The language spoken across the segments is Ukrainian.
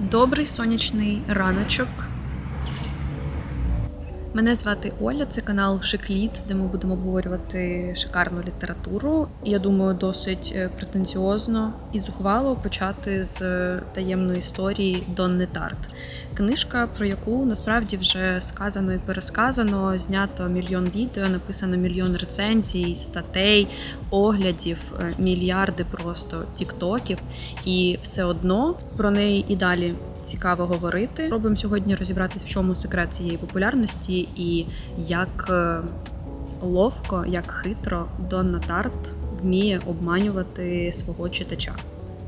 Добрий сонячний раночок. Мене звати Оля, це канал Шикліт, де ми будемо обговорювати шикарну літературу. Я думаю, досить е, претенціозно і зухвало почати з е, таємної історії Донни Тарт. Книжка, про яку насправді вже сказано і пересказано, знято мільйон відео, написано мільйон рецензій, статей, оглядів, е, мільярди просто тіктоків. І все одно про неї і далі цікаво говорити. Пробуємо сьогодні розібратися, в чому секрет цієї популярності і як е, ловко, як хитро Донна Тарт вміє обманювати свого читача.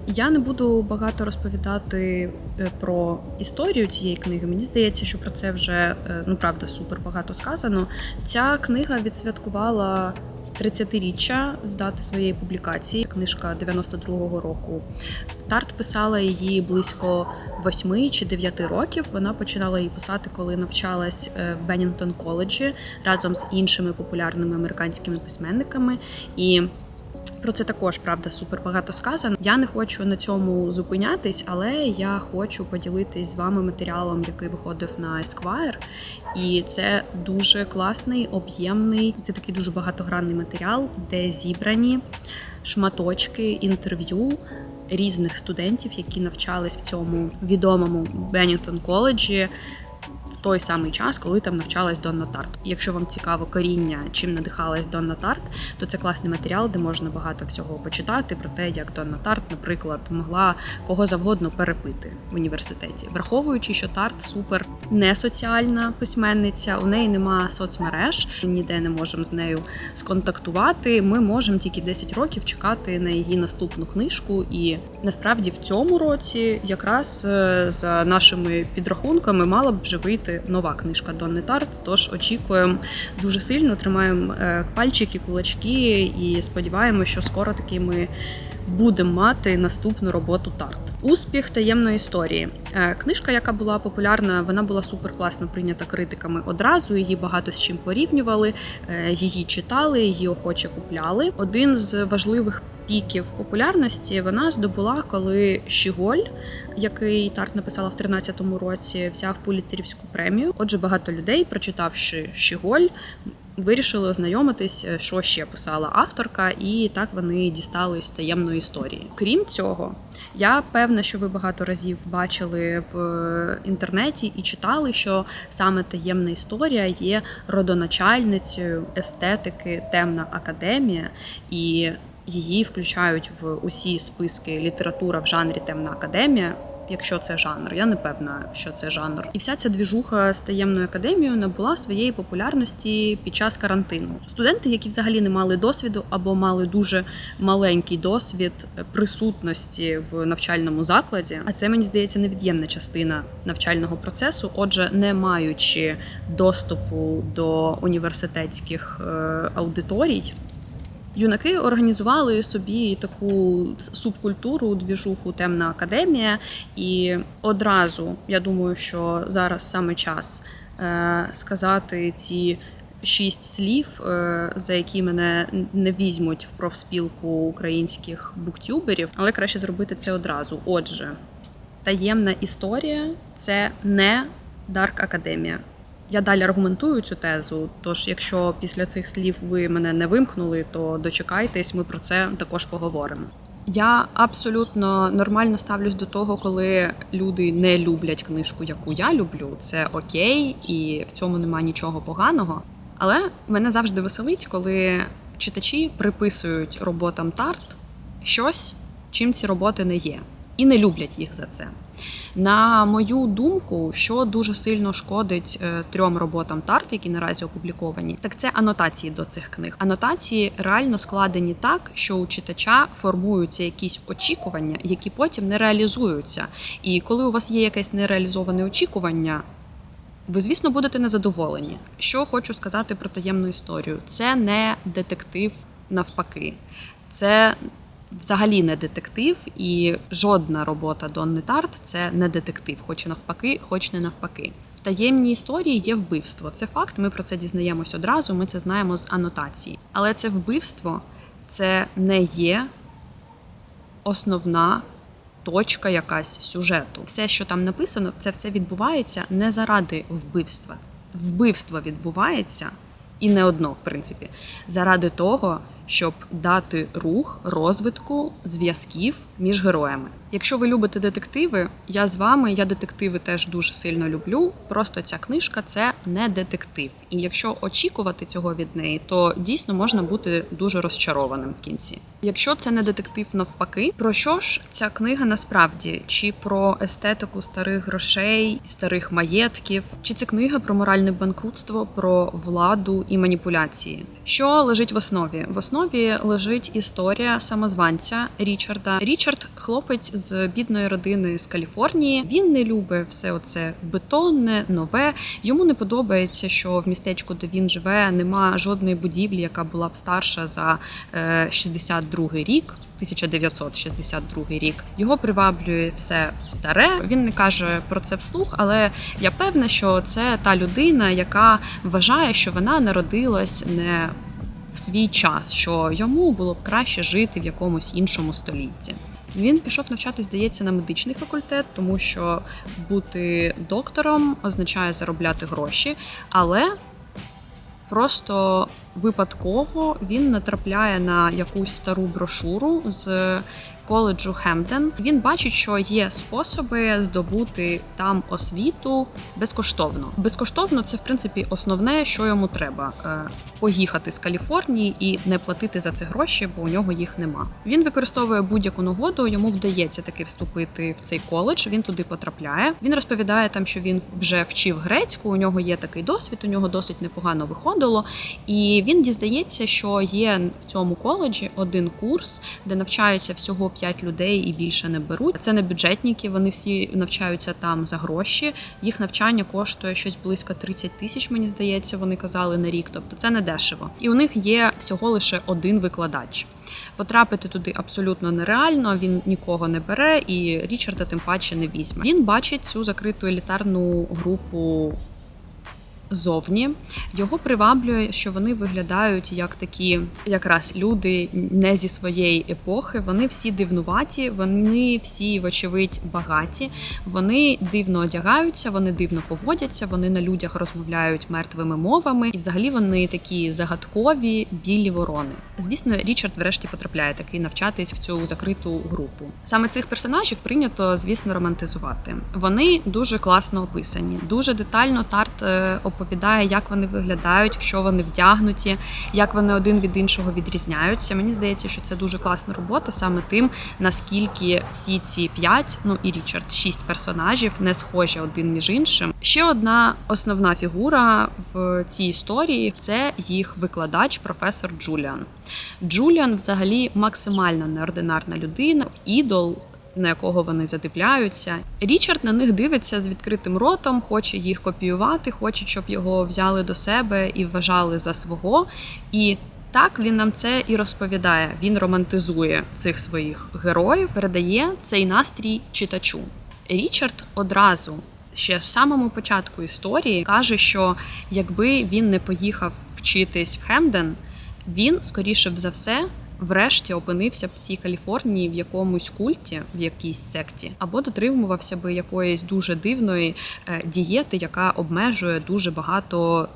Я не буду багато розповідати е, про історію цієї книги. Мені здається, що про це вже е, ну правда супер багато сказано. Ця книга відсвяткувала 30-річчя з дати своєї публікації. Книжка 92-го року. Тарт писала її близько 8 чи 9 років. Вона починала її писати, коли навчалась е, в Беннінгтон коледжі разом з іншими популярними американськими письменниками. І про це також правда супер багато сказано. Я не хочу на цьому зупинятись, але я хочу поділитись з вами матеріалом, який виходив на Esquire. І це дуже класний, об'ємний. Це такий дуже багатогранний матеріал, де зібрані шматочки інтерв'ю різних студентів, які навчались в цьому відомому Беннінгтон коледжі. Той самий час, коли там навчалась Донна Тарт. Якщо вам цікаво коріння, чим надихалась Донна Тарт, то це класний матеріал, де можна багато всього почитати про те, як Донна Тарт, наприклад, могла кого завгодно перепити в університеті, враховуючи, що Тарт супер несоціальна письменниця, у неї нема соцмереж, ніде не можемо з нею сконтактувати. Ми можемо тільки 10 років чекати на її наступну книжку. І насправді в цьому році, якраз е, за нашими підрахунками, мала б вже вийти нова книжка Донни Тарт. Тож очікуємо дуже сильно, тримаємо е, пальчики, кулачки і сподіваємося, що скоро таки ми будемо мати наступну роботу Тарт. Успіх таємної історії. Е, Книжка, яка була популярна, вона була суперкласно прийнята критиками одразу. Її багато з чим порівнювали, е, її читали, її охоче купляли. Один з важливих піків популярності вона здобула, коли Щіголь, який Тарт написала в 13-му році, взяв пуліцерівську премію. Отже, багато людей, прочитавши Щіголь, вирішили ознайомитись, що ще писала авторка, і так вони дістались таємної історії. Крім цього, я певна, що ви багато разів бачили в інтернеті і читали, що саме таємна історія є родоначальницею естетики Темна академія і. Її включають в усі списки література в жанрі темна академія. Якщо це жанр, я не певна, що це жанр. І вся ця двіжуха з таємною академією набула своєї популярності під час карантину. Студенти, які взагалі не мали досвіду або мали дуже маленький досвід присутності в навчальному закладі, а це мені здається невід'ємна частина навчального процесу. Отже, не маючи доступу до університетських е, аудиторій. Юнаки організували собі таку субкультуру, двіжуху темна академія, і одразу я думаю, що зараз саме час е, сказати ці шість слів, е, за які мене не візьмуть в профспілку українських буктюберів, але краще зробити це одразу. Отже, таємна історія це не Дарк Академія. Я далі аргументую цю тезу. Тож, якщо після цих слів ви мене не вимкнули, то дочекайтесь, ми про це також поговоримо. Я абсолютно нормально ставлюсь до того, коли люди не люблять книжку, яку я люблю. Це окей, і в цьому нема нічого поганого. Але мене завжди веселить, коли читачі приписують роботам тарт щось, чим ці роботи не є, і не люблять їх за це. На мою думку, що дуже сильно шкодить е, трьом роботам тарт, які наразі опубліковані, так це анотації до цих книг. Анотації реально складені так, що у читача формуються якісь очікування, які потім не реалізуються. І коли у вас є якесь нереалізоване очікування. Ви, звісно, будете незадоволені. Що хочу сказати про таємну історію: це не детектив навпаки, це взагалі не детектив, і жодна робота Донни Тарт це не детектив, хоч і навпаки, хоч не навпаки. В таємній історії є вбивство. Це факт. Ми про це дізнаємось одразу. Ми це знаємо з анотації. Але це вбивство це не є основна точка якась сюжету. Все, що там написано, це все відбувається не заради вбивства. Вбивство відбувається і не одно, в принципі, заради того, щоб дати рух розвитку зв'язків між героями. Якщо ви любите детективи, я з вами, я детективи теж дуже сильно люблю. Просто ця книжка це не детектив. І якщо очікувати цього від неї, то дійсно можна бути дуже розчарованим в кінці. Якщо це не детектив навпаки, про що ж ця книга насправді? Чи про естетику старих грошей, старих маєтків, чи це книга про моральне банкрутство, про владу і маніпуляції? Що лежить в основі? В основі лежить історія самозванця Річарда. Річард хлопець з бідної родини з Каліфорнії. Він не любить все оце бетонне, нове. Йому не подобається, що в містечку, де він живе, нема жодної будівлі, яка була б старша за е, 62 рік. 1962 рік його приваблює все старе. Він не каже про це вслух, але я певна, що це та людина, яка вважає, що вона народилась не в свій час, що йому було б краще жити в якомусь іншому столітті. Він пішов навчатись, здається, на медичний факультет, тому що бути доктором означає заробляти гроші, але просто випадково він натрапляє на якусь стару брошуру з коледжу Хемден. Він бачить, що є способи здобути там освіту безкоштовно. Безкоштовно це в принципі основне, що йому треба: Е, поїхати з Каліфорнії і не платити за це гроші, бо у нього їх нема. Він використовує будь-яку нагоду. Йому вдається таки вступити в цей коледж. Він туди потрапляє. Він розповідає там, що він вже вчив грецьку. У нього є такий досвід. У нього досить непогано виходило. І він дізнається, що є в цьому коледжі один курс, де навчаються всього 5 людей і більше не беруть. Це не бюджетники, вони всі навчаються там за гроші. Їх навчання коштує щось близько 30 тисяч, мені здається, вони казали на рік. Тобто це не дешево. І у них є всього лише один викладач. Потрапити туди абсолютно нереально. Він нікого не бере, і Річарда тим паче не візьме. Він бачить цю закриту елітарну групу. Зовні його приваблює, що вони виглядають як такі, якраз люди не зі своєї епохи. Вони всі дивнуваті, вони всі, вочевидь, багаті. Вони дивно одягаються, вони дивно поводяться. Вони на людях розмовляють мертвими мовами, і взагалі вони такі загадкові білі ворони. Звісно, Річард врешті потрапляє таки навчатись в цю закриту групу. Саме цих персонажів прийнято, звісно, романтизувати. Вони дуже класно описані, дуже детально тарт е, оповідає, як вони виглядають, в що вони вдягнуті, як вони один від іншого відрізняються. Мені здається, що це дуже класна робота, саме тим, наскільки всі ці п'ять, ну і Річард, шість персонажів не схожі один між іншим. Ще одна основна фігура в цій історії це їх викладач, професор Джуліан. Джуліан, взагалі, максимально неординарна людина, ідол. На якого вони задивляються, Річард на них дивиться з відкритим ротом, хоче їх копіювати, хоче, щоб його взяли до себе і вважали за свого. І так він нам це і розповідає. Він романтизує цих своїх героїв, передає цей настрій читачу. Річард одразу ще в самому початку історії каже, що якби він не поїхав вчитись в Хемден, він скоріше за все. Врешті опинився б в цій Каліфорнії в якомусь культі, в якійсь секті, або дотримувався би якоїсь дуже дивної е, дієти, яка обмежує дуже багато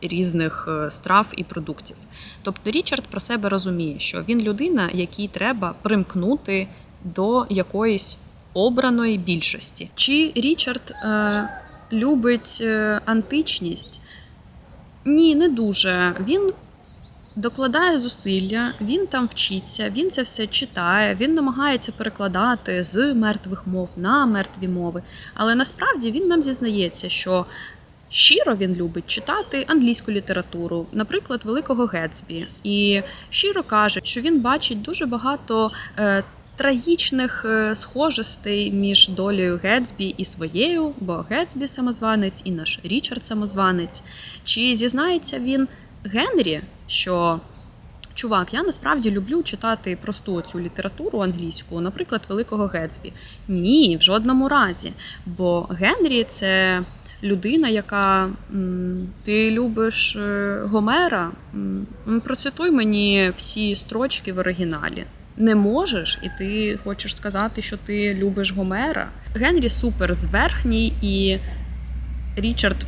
різних е, страв і продуктів. Тобто Річард про себе розуміє, що він людина, якій треба примкнути до якоїсь обраної більшості. Чи Річард е, любить е, античність? Ні, не дуже. Він докладає зусилля, він там вчиться, він це все читає, він намагається перекладати з мертвих мов на мертві мови. Але насправді він нам зізнається, що щиро він любить читати англійську літературу, наприклад, Великого Гетсбі. І щиро каже, що він бачить дуже багато. Е, Трагічних е, схожостей між долею Гетсбі і своєю, бо Гетсбі самозванець і наш Річард самозванець. Чи зізнається він Генрі, що чувак, я насправді люблю читати просту цю літературу англійську, наприклад, Великого Гетсбі? Ні, в жодному разі. Бо Генрі це людина, яка ти любиш е, Гомера. Процитуй мені всі строчки в оригіналі. не можеш, і ти хочеш сказати, що ти любиш Гомера. Генрі супер зверхній, і Річард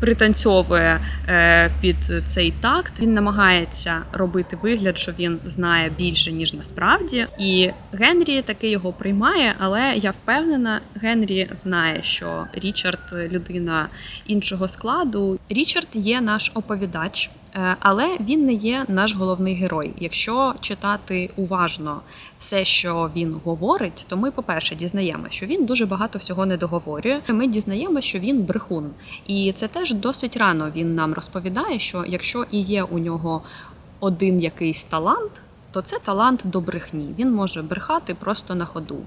пританцьовує е, під цей такт. Він намагається робити вигляд, що він знає більше ніж насправді. І Генрі таки його приймає, але я впевнена, Генрі знає, що Річард людина іншого складу. Річард є наш оповідач. Е, Але він не є наш головний герой. Якщо читати уважно все, що він говорить, то ми, по-перше, дізнаємо, що він дуже багато всього не договорює. Ми дізнаємо, що він брехун, і це теж досить рано він нам розповідає, що якщо і є у нього один якийсь талант, то це талант до брехні. Він може брехати просто на ходу.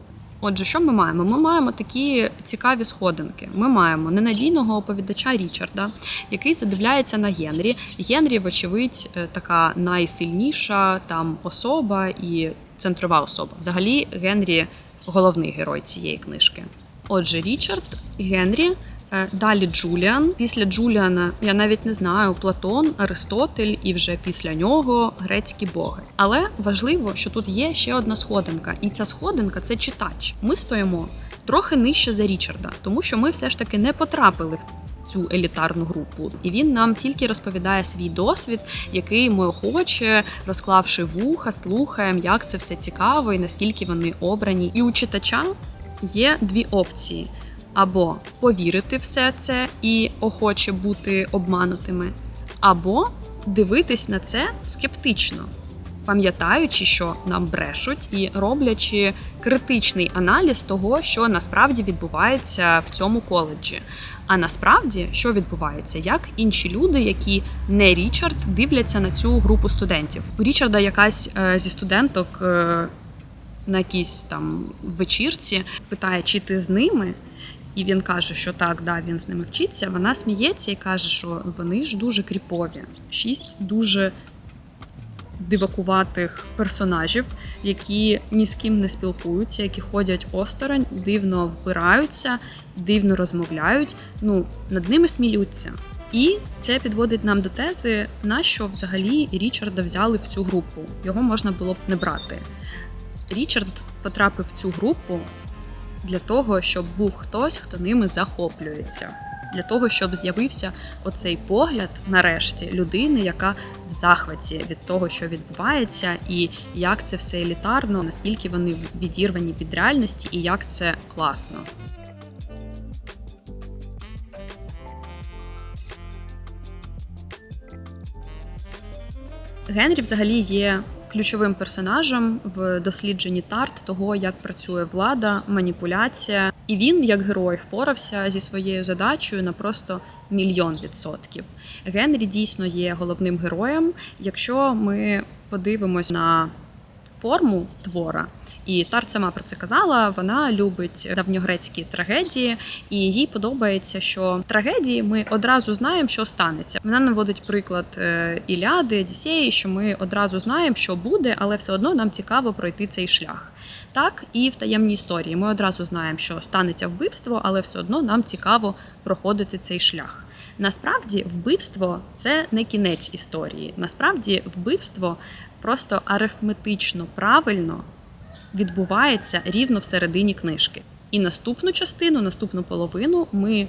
Отже, що ми маємо? Ми маємо такі цікаві сходинки. Ми маємо ненадійного оповідача Річарда, який задивляється на Генрі. Генрі, вочевидь, е, така найсильніша там особа і центрова особа. Взагалі, Генрі головний герой цієї книжки. Отже, Річард, Генрі. Е, Далі Джуліан. Після Джуліана я навіть не знаю Платон, Аристотель і вже після нього грецькі боги. Але важливо, що тут є ще одна сходинка, і ця сходинка це читач. Ми стоїмо трохи нижче за Річарда, тому що ми все ж таки не потрапили в цю елітарну групу. І він нам тільки розповідає свій досвід, який ми охоче, розклавши вуха, слухаємо, як це все цікаво і наскільки вони обрані. І у читача є дві опції: або повірити все це і охоче бути обманутими, або дивитись на це скептично. Пам'ятаючи, що нам брешуть, і роблячи критичний аналіз того, що насправді відбувається в цьому коледжі. А насправді, що відбувається, як інші люди, які не Річард, дивляться на цю групу студентів. У Річарда якась е, зі студенток е, на якійсь там вечірці питає, чи ти з ними. І він каже, що так, да, він з ними вчиться. Вона сміється і каже, що вони ж дуже кріпові. Шість дуже дивакуватих персонажів, які ні з ким не спілкуються, які ходять осторонь, дивно вбираються, дивно розмовляють. Ну, над ними сміються. І це підводить нам до тези, на що взагалі Річарда взяли в цю групу. Його можна було б не брати. Річард потрапив в цю групу для того, щоб був хтось, хто ними захоплюється. Для того, щоб з'явився оцей погляд, нарешті, людини, яка в захваті від того, що відбувається, і як це все елітарно, наскільки вони відірвані від реальності, і як це класно. Генрі взагалі є ключовим персонажем в дослідженні тарт того, як працює влада, маніпуляція. І він, як герой, впорався зі своєю задачею на просто мільйон відсотків. Генрі дійсно є головним героєм. Якщо ми подивимось на форму твора. І Тарт сама про це казала. Вона любить давньогрецькі трагедії, і їй подобається, що в трагедії ми одразу знаємо, що станеться. Вона наводить приклад е, Іліади, Одіссеї, що ми одразу знаємо, що буде, але все одно нам цікаво пройти цей шлях. Так і в таємній історії ми одразу знаємо, що станеться вбивство, але все одно нам цікаво проходити цей шлях. Насправді, вбивство це не кінець історії. Насправді, вбивство просто арифметично правильно відбувається рівно всередині книжки. І наступну частину, наступну половину ми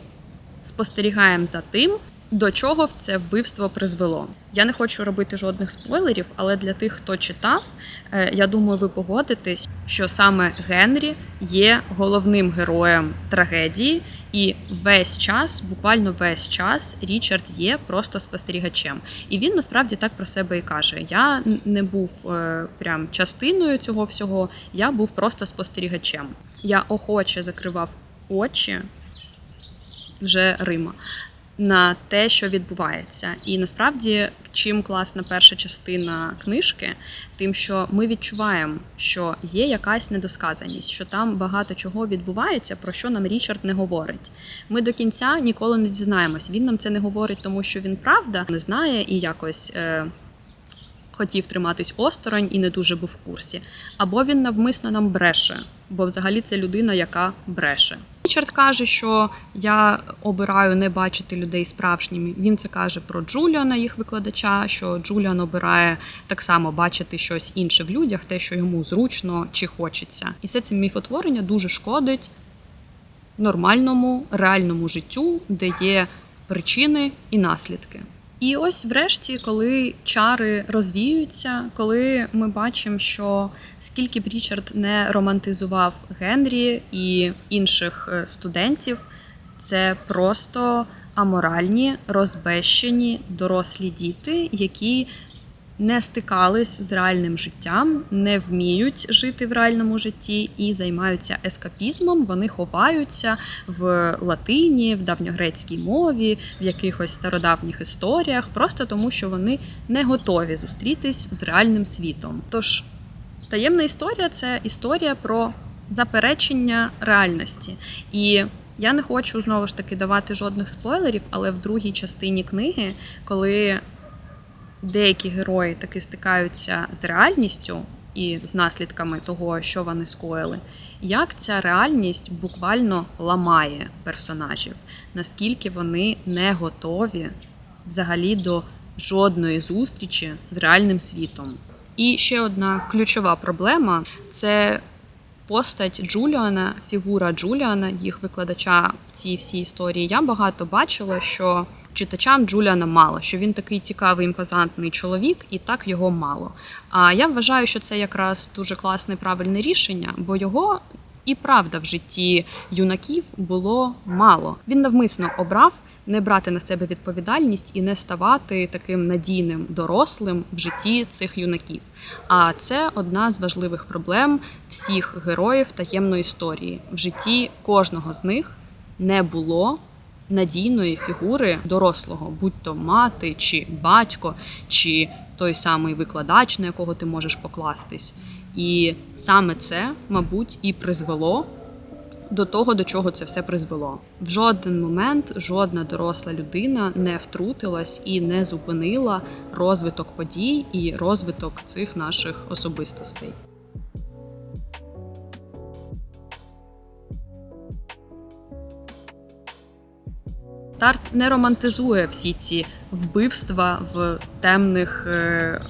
спостерігаємо за тим, до чого це вбивство призвело. Я не хочу робити жодних спойлерів, але для тих, хто читав, е, я думаю, ви погодитесь, що саме Генрі є головним героєм трагедії, і весь час, буквально весь час, Річард є просто спостерігачем. І він насправді так про себе і каже: Я не був е, прям частиною цього всього, я був просто спостерігачем. Я охоче закривав очі вже Рима на те, що відбувається. І насправді, чим класна перша частина книжки, тим, що ми відчуваємо, що є якась недосказаність, що там багато чого відбувається, про що нам Річард не говорить. Ми до кінця ніколи не дізнаємось. Він нам це не говорить, тому що він правда не знає і якось. Е- Хотів триматись осторонь і не дуже був в курсі, або він навмисно нам бреше, бо взагалі це людина, яка бреше. Річард каже, що я обираю не бачити людей справжніми. Він це каже про Джуліана, їх викладача, що Джуліан обирає так само бачити щось інше в людях, те, що йому зручно чи хочеться. І все це міфотворення дуже шкодить нормальному реальному життю, де є причини і наслідки. І ось, врешті, коли чари розвіюються, коли ми бачимо, що скільки б Річард не романтизував Генрі і інших е, студентів, це просто аморальні, розбещені дорослі діти, які не стикались з реальним життям, не вміють жити в реальному житті і займаються ескапізмом. Вони ховаються в латині, в давньогрецькій мові, в якихось стародавніх історіях, просто тому, що вони не готові зустрітись з реальним світом. Тож таємна історія це історія про заперечення реальності. І я не хочу знову ж таки давати жодних спойлерів, але в другій частині книги, коли деякі герої таки стикаються з реальністю і з наслідками того, що вони скоїли, як ця реальність буквально ламає персонажів, наскільки вони не готові взагалі до жодної зустрічі з реальним світом. І ще одна ключова проблема це постать Джуліана, фігура Джуліана, їх викладача в цій всій історії. Я багато бачила, що читачам Джуліана мало, що він такий цікавий імпозантний чоловік, і так його мало. А я вважаю, що це якраз дуже класне правильне рішення, бо його. І правда в житті юнаків було мало. Він навмисно обрав не брати на себе відповідальність і не ставати таким надійним дорослим в житті цих юнаків. А це одна з важливих проблем всіх героїв таємної історії. В житті кожного з них не було надійної фігури дорослого, будь то мати, чи батько, чи той самий викладач, на якого ти можеш покластись. І саме це, мабуть, і призвело до того, до чого це все призвело. В жоден момент жодна доросла людина не втрутилась і не зупинила розвиток подій і розвиток цих наших особистостей. Тарт не романтизує всі ці вбивства в темних е,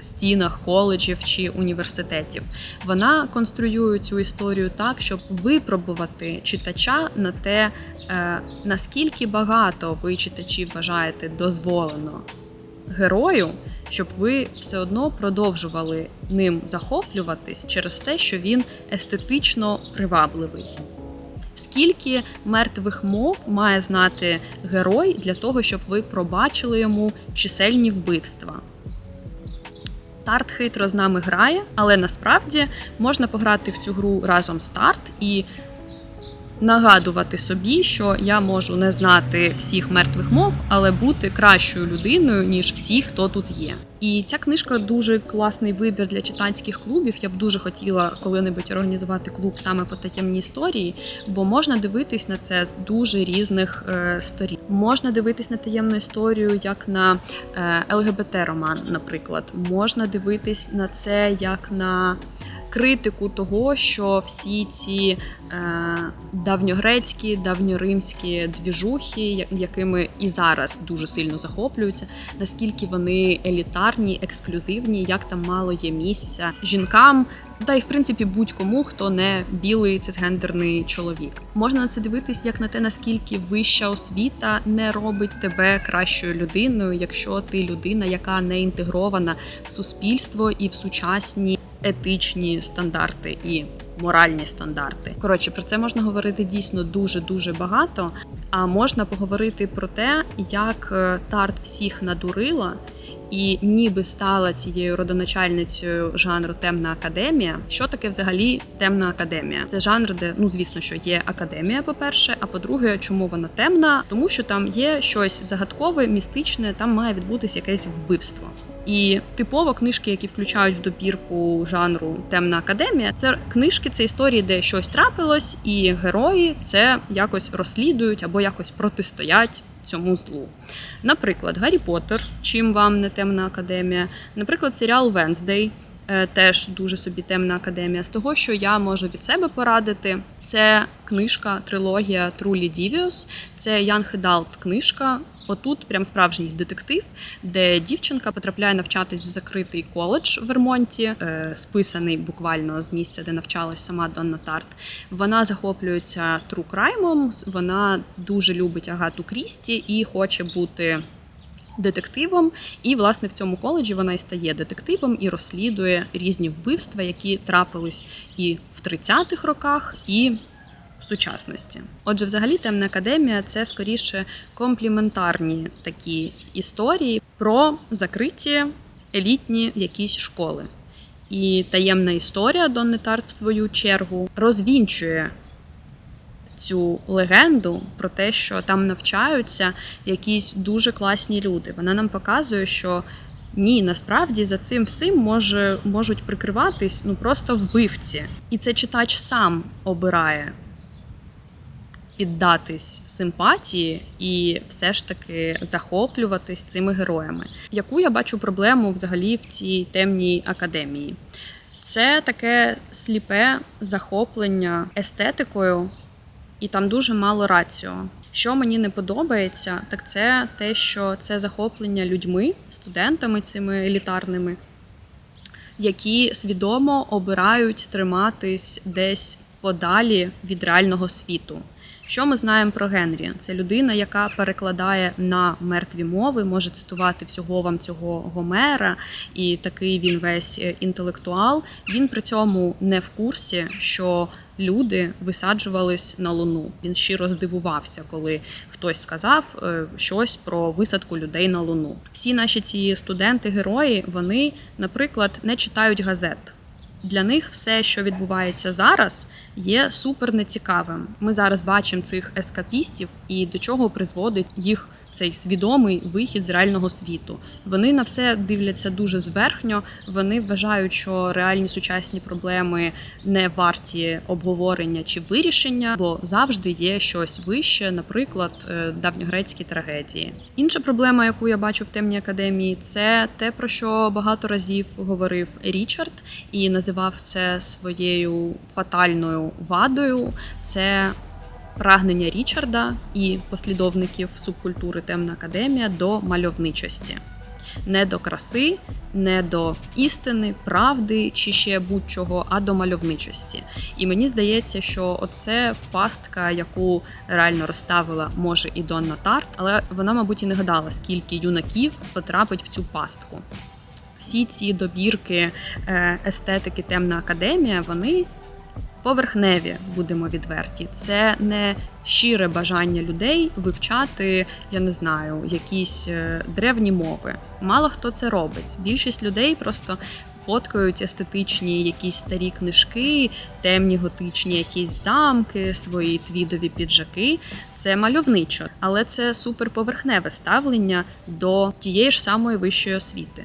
стінах коледжів чи університетів. Вона конструює цю історію так, щоб випробувати читача на те, е, наскільки багато ви читачі вважаєте дозволено герою, щоб ви все одно продовжували ним захоплюватись через те, що він естетично привабливий. Скільки мертвих мов має знати герой для того, щоб ви пробачили йому чисельні вбивства? Тарт хитро з нами грає, але насправді можна пограти в цю гру разом з Тарт і нагадувати собі, що я можу не знати всіх мертвих мов, але бути кращою людиною, ніж всі, хто тут є. І ця книжка дуже класний вибір для читацьких клубів. Я б дуже хотіла коли-небудь організувати клуб саме по таємній історії, бо можна дивитись на це з дуже різних е, сторін. Можна дивитись на таємну історію як на е, ЛГБТ-роман, наприклад. Можна дивитись на це як на критику того, що всі ці е, давньогрецькі, давньоримські двіжухи, якими і зараз дуже сильно захоплюються, наскільки вони елітарні, ексклюзивні, як там мало є місця жінкам, та й в принципі будь-кому, хто не білий цисгендерний чоловік. Можна на це дивитись як на те, наскільки вища освіта не робить тебе кращою людиною, якщо ти людина, яка не інтегрована в суспільство і в сучасні етичні стандарти і моральні стандарти. Коротше, про це можна говорити дійсно дуже дуже багато. А можна поговорити про те, як е, тарт всіх надурила. І ніби стала цією родоначальницею жанру темна академія. Що таке взагалі темна академія? Це жанр, де ну звісно, що є академія, по-перше. А по-друге, чому вона темна? Тому що там є щось загадкове, містичне, там має відбутися якесь вбивство. І типово книжки, які включають в добірку жанру Темна академія, це книжки, це історії, де щось трапилось, і герої це якось розслідують або якось протистоять цьому злу. Наприклад, Гаррі Поттер, чим вам не темна академія, наприклад, серіал Венздей. Е, теж дуже собі темна академія. З того, що я можу від себе порадити, це книжка, трилогія Трулі Дівіус. Це Young Adult книжка. Отут прям справжній детектив, де дівчинка потрапляє навчатись в закритий коледж в Вермонті, е, списаний буквально з місця, де навчалась сама Донна Тарт. Вона захоплюється тру краймом. Вона дуже любить Агату Крісті і хоче бути детективом. І, власне, в цьому коледжі вона і стає детективом і розслідує різні вбивства, які трапились і в 30-х роках, і в сучасності. Отже, взагалі, темна академія це скоріше компліментарні такі історії про закриті елітні якісь школи. І таємна історія Донни Тарт, в свою чергу, розвінчує цю легенду про те, що там навчаються якісь дуже класні люди. Вона нам показує, що ні, насправді за цим всім може, можуть прикриватись ну просто вбивці. І це читач сам обирає піддатись симпатії і все ж таки захоплюватись цими героями. Яку я бачу проблему взагалі в цій темній академії? Це таке сліпе захоплення естетикою, і там дуже мало раціо. Що мені не подобається, так це те, що це захоплення людьми, студентами цими елітарними, які свідомо обирають триматись десь подалі від реального світу. Що ми знаємо про Генрі? Це людина, яка перекладає на мертві мови, може цитувати всього вам цього Гомера, і такий він весь е, інтелектуал. Він при цьому не в курсі, що люди висаджувались на луну. Він щиро здивувався, коли хтось сказав е, щось про висадку людей на луну. Всі наші ці студенти-герої, вони, наприклад, не читають газет. Для них все, що відбувається зараз, є супер нецікавим. Ми зараз бачимо цих ескапістів і до чого призводить їх цей свідомий вихід з реального світу. Вони на все дивляться дуже зверхньо. Вони вважають, що реальні сучасні проблеми не варті обговорення чи вирішення, бо завжди є щось вище, наприклад, е, давньогрецькі трагедії. Інша проблема, яку я бачу в темній академії, це те, про що багато разів говорив Річард і називав це своєю фатальною вадою. Це прагнення Річарда і послідовників субкультури Темна академія до мальовничості. Не до краси, не до істини, правди чи ще будь-чого, а до мальовничості. І мені здається, що оце пастка, яку реально розставила може і Донна Тарт, але вона, мабуть, і не гадала, скільки юнаків потрапить в цю пастку. Всі ці добірки е, естетики Темна академія, вони поверхневі, будемо відверті. Це не щире бажання людей вивчати, я не знаю, якісь е, древні мови. Мало хто це робить. Більшість людей просто фоткають естетичні якісь старі книжки, темні готичні якісь замки, свої твідові піджаки. Це мальовничо, але це суперповерхневе ставлення до тієї ж самої вищої освіти.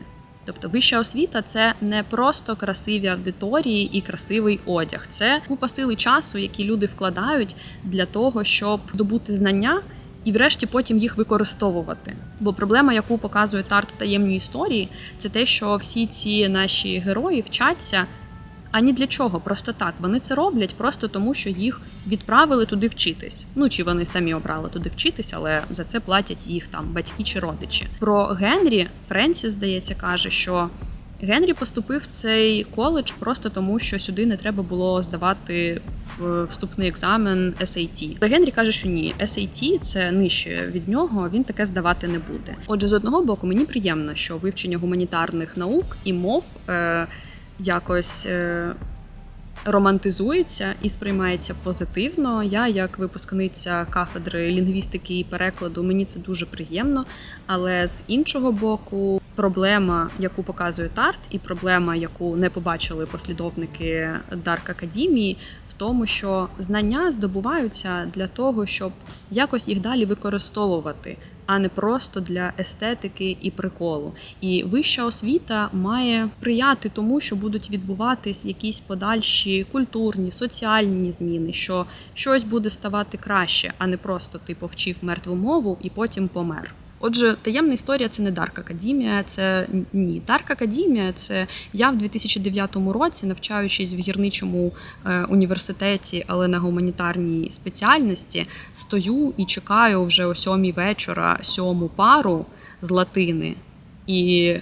Тобто вища освіта це не просто красиві аудиторії і красивий одяг, це купа сили часу, які люди вкладають для того, щоб добути знання і, врешті, потім їх використовувати. Бо проблема, яку показує тарт таємні історії, це те, що всі ці наші герої вчаться. Ані для чого, просто так. Вони це роблять просто тому, що їх відправили туди вчитись. Ну чи вони самі обрали туди вчитись, але за це платять їх там батьки чи родичі. Про Генрі Френсіс, здається, каже, що Генрі поступив в цей коледж просто тому, що сюди не треба було здавати вступний екзамен SAT. Про Генрі каже, що ні, SAT – це нижче від нього. Він таке здавати не буде. Отже, з одного боку, мені приємно, що вивчення гуманітарних наук і мов. Е- якось е, романтизується і сприймається позитивно. Я, як випускниця кафедри лінгвістики і перекладу, мені це дуже приємно. Але з іншого боку, проблема, яку показує Тарт, і проблема, яку не побачили послідовники Дарк Академії, в тому, що знання здобуваються для того, щоб якось їх далі використовувати а не просто для естетики і приколу. І вища освіта має сприяти тому, що будуть відбуватись якісь подальші культурні, соціальні зміни, що щось буде ставати краще, а не просто ти повчив мертву мову і потім помер. Отже, таємна історія це не Дарк Академія, це ні. Дарк Академія це я в 2009 році, навчаючись в гірничому е, університеті, але на гуманітарній спеціальності, стою і чекаю вже о сьомій вечора сьому пару з латини. І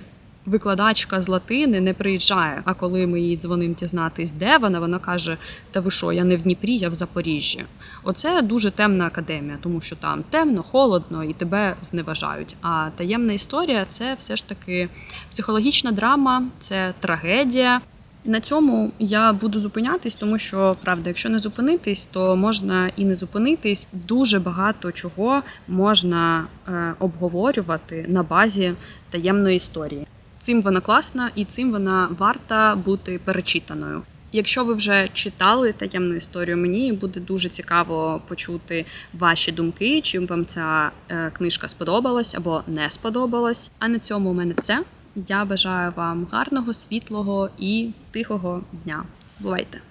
викладачка з латини не приїжджає. А коли ми їй дзвонимо дізнатись, де вона, вона каже: Та ви що, я не в Дніпрі, я в Запоріжжі. Оце дуже темна академія, тому що там темно, холодно і тебе зневажають. А таємна історія це все ж таки психологічна драма, це трагедія. На цьому я буду зупинятись, тому що правда, якщо не зупинитись, то можна і не зупинитись. Дуже багато чого можна е, обговорювати на базі таємної історії. Цим вона класна і цим вона варта бути перечитаною. Якщо ви вже читали таємну історію, мені буде дуже цікаво почути ваші думки, чим вам ця е, книжка сподобалась або не сподобалась. А на цьому у мене все. Я бажаю вам гарного, світлого і тихого дня. Бувайте!